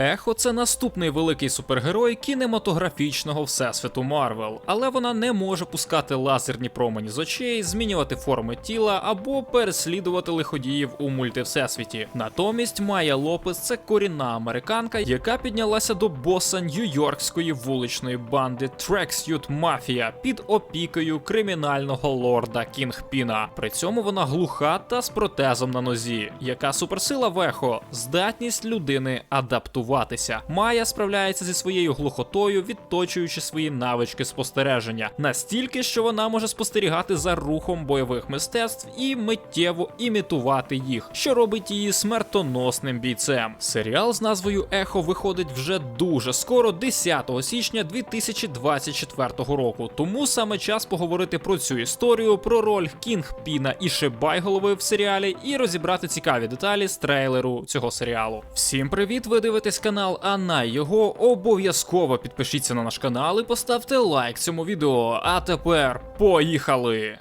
Ехо це наступний великий супергерой кінематографічного всесвіту Марвел, але вона не може пускати лазерні промені з очей, змінювати форми тіла або переслідувати лиходіїв у мультивсесвіті. Натомість Майя Лопес це корінна американка, яка піднялася до боса нью-йоркської вуличної банди Трексют Мафія під опікою кримінального лорда Кінгпіна. При цьому вона глуха та з протезом на нозі. Яка суперсила в ехо? Здатність людини адаптуватися. Майя справляється зі своєю глухотою, відточуючи свої навички спостереження настільки, що вона може спостерігати за рухом бойових мистецтв і миттєво імітувати їх, що робить її смертоносним бійцем. Серіал з назвою Ехо виходить вже дуже скоро, 10 січня 2024 року. Тому саме час поговорити про цю історію, про роль Кінгпіна і Шибайголови в серіалі, і розібрати цікаві деталі з трейлеру цього серіалу. Всім привіт! Ви дивитесь канал, а на його обов'язково підпишіться на наш канал і поставте лайк цьому відео. А тепер поїхали!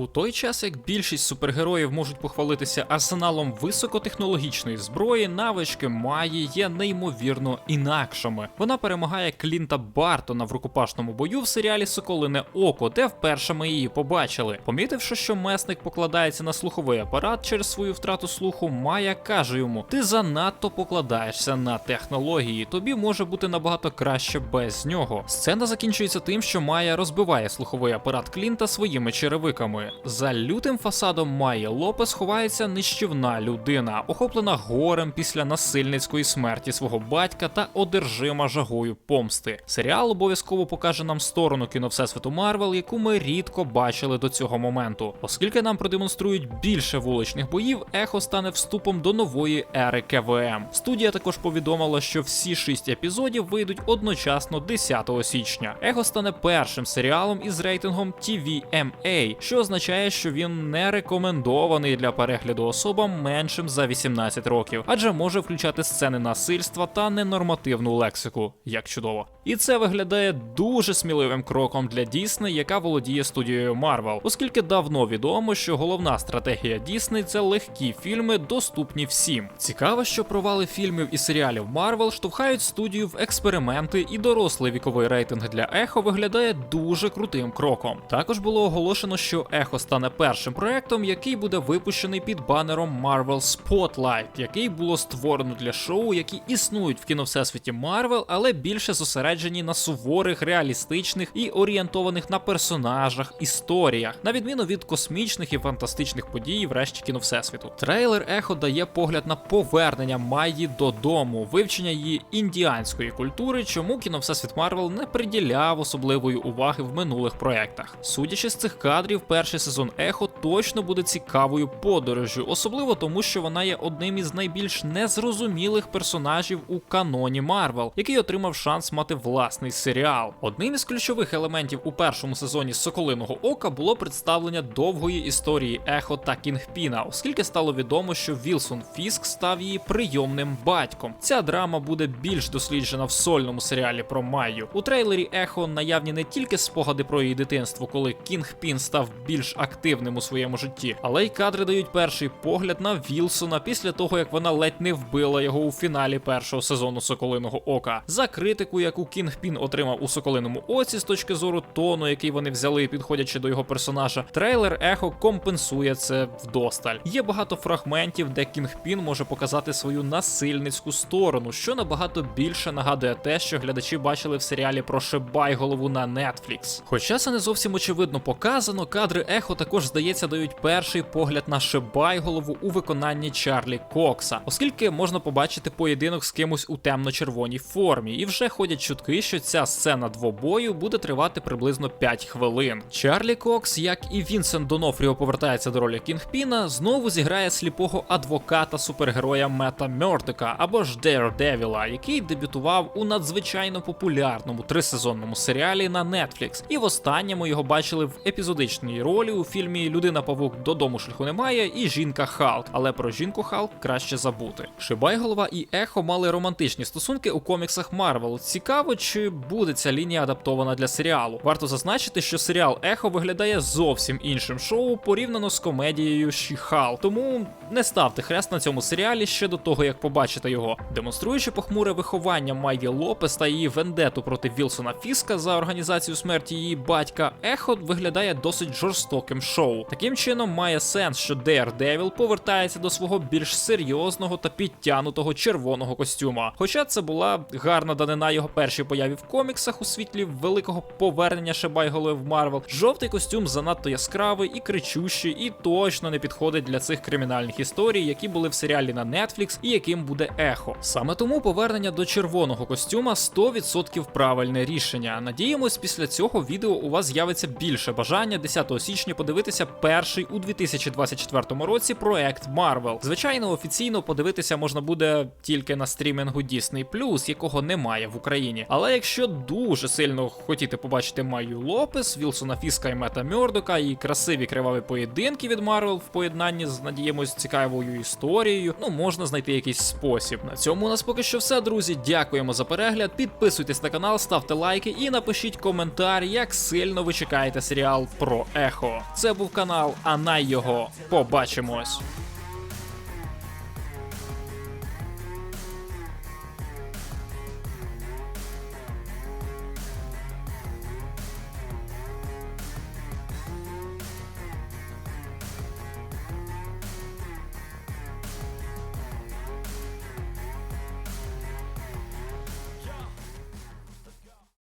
У той час, як більшість супергероїв можуть похвалитися арсеналом високотехнологічної зброї, навички Маї є неймовірно інакшими. Вона перемагає Клінта Бартона в рукопашному бою в серіалі Соколине Око, де вперше ми її побачили. Помітивши, що месник покладається на слуховий апарат через свою втрату слуху, Майя каже йому: Ти занадто покладаєшся на технології, тобі може бути набагато краще без нього. Сцена закінчується тим, що Майя розбиває слуховий апарат Клінта своїми черевиками. За лютим фасадом Майї Лопес ховається нищівна людина, охоплена горем після насильницької смерті свого батька та одержима жагою помсти. Серіал обов'язково покаже нам сторону кіновсесвіту Марвел, яку ми рідко бачили до цього моменту. Оскільки нам продемонструють більше вуличних боїв, ехо стане вступом до нової ери КВМ. Студія також повідомила, що всі шість епізодів вийдуть одночасно 10 січня. Ехо стане першим серіалом із рейтингом TVMA, що означає, що він не рекомендований для перегляду особам меншим за 18 років, адже може включати сцени насильства та ненормативну лексику, як чудово. І це виглядає дуже сміливим кроком для Дісней, яка володіє студією Марвел, оскільки давно відомо, що головна стратегія Дісней це легкі фільми, доступні всім. Цікаво, що провали фільмів і серіалів Марвел штовхають студію в експерименти, і дорослий віковий рейтинг для Ехо виглядає дуже крутим кроком. Також було оголошено, що Ехо стане першим проектом, який буде випущений під банером Marvel Spotlight, який було створено для шоу, які існують в кіновсесвіті Марвел, але більше зосереджені на суворих, реалістичних і орієнтованих на персонажах історіях, на відміну від космічних і фантастичних подій в решті кіновсесвіту. Трейлер Ехо дає погляд на повернення Майї додому, вивчення її індіанської культури, чому кіновсесвіт Марвел не приділяв особливої уваги в минулих проектах. Судячи з цих кадрів, перший сезон Ехо точно буде цікавою подорожжю, особливо тому, що вона є одним із найбільш незрозумілих персонажів у каноні Марвел, який отримав шанс мати власний серіал. Одним із ключових елементів у першому сезоні Соколиного Ока було представлення довгої історії Ехо та Кінгпіна, оскільки стало відомо, що Вілсон Фіск став її прийомним батьком. Ця драма буде більш досліджена в сольному серіалі про Майю. У трейлері Ехо наявні не тільки спогади про її дитинство, коли Кінгпін став більш активним у своєму житті, але й кадри дають перший погляд на Вілсона після того, як вона ледь не вбила його у фіналі першого сезону Соколиного Ока. За критику, яку Кінгпін отримав у Соколиному Оці з точки зору тону, який вони взяли, підходячи до його персонажа, трейлер Ехо компенсує це вдосталь. Є багато фрагментів, де Кінгпін може показати свою насильницьку сторону, що набагато більше нагадує те, що глядачі бачили в серіалі про Шибайголову на Netflix. Хоча це не зовсім очевидно показано, кадри Ехо також здається дають перший погляд на Шибайголову у виконанні Чарлі Кокса, оскільки можна побачити поєдинок з кимось у темно-червоній формі, і вже ходять чутки, що ця сцена двобою буде тривати приблизно 5 хвилин. Чарлі Кокс, як і Вінсент Донофріо повертається до ролі Кінгпіна, знову зіграє сліпого адвоката супергероя Мета Мертика або ж Дейрдевіла, який дебютував у надзвичайно популярному трисезонному серіалі на Netflix. І в останньому його бачили в епізодичній ролі ролі у фільмі Людина Павук додому шляху немає, і жінка Халк. Але про жінку Халк краще забути. Шибайголова і Ехо мали романтичні стосунки у коміксах Марвел. Цікаво, чи буде ця лінія адаптована для серіалу. Варто зазначити, що серіал Ехо виглядає зовсім іншим шоу порівняно з комедією Ші-Хал. Тому не ставте хрест на цьому серіалі ще до того, як побачите його. Демонструючи похмуре виховання Майді Лопес та її вендету проти Вілсона Фіска за організацію смерті її батька, Ехо виглядає досить жорстоким шоу. Таким чином має сенс, що Daredevil повертається до свого більш серйозного та підтянутого червоного костюма. Хоча це була гарна данина його першій появі в коміксах у світлі великого повернення Шебайголи в Марвел. Жовтий костюм занадто яскравий і кричущий, і точно не підходить для цих кримінальних історій, які були в серіалі на Netflix і яким буде ехо. Саме тому повернення до червоного костюма 100% правильне рішення. Надіємось, після цього відео у вас з'явиться більше бажання 10 січня подивитися перший у 2024 році проект Marvel. Звичайно, офіційно подивитися можна буде тільки на стрімінгу Disney+, якого немає в Україні. Але якщо дуже сильно хотіти побачити Майю Лопес, Вілсона Фіска і Мета Мьордока і красиві криваві поєдинки від Марвел в поєднанні з надіємось цікавою історією, ну можна знайти якийсь спосіб. На цьому у нас поки що все, друзі. Дякуємо за перегляд. Підписуйтесь на канал, ставте лайки і напишіть коментар, як сильно ви чекаєте серіал про Ехо. Це був канал, а на його побачимось.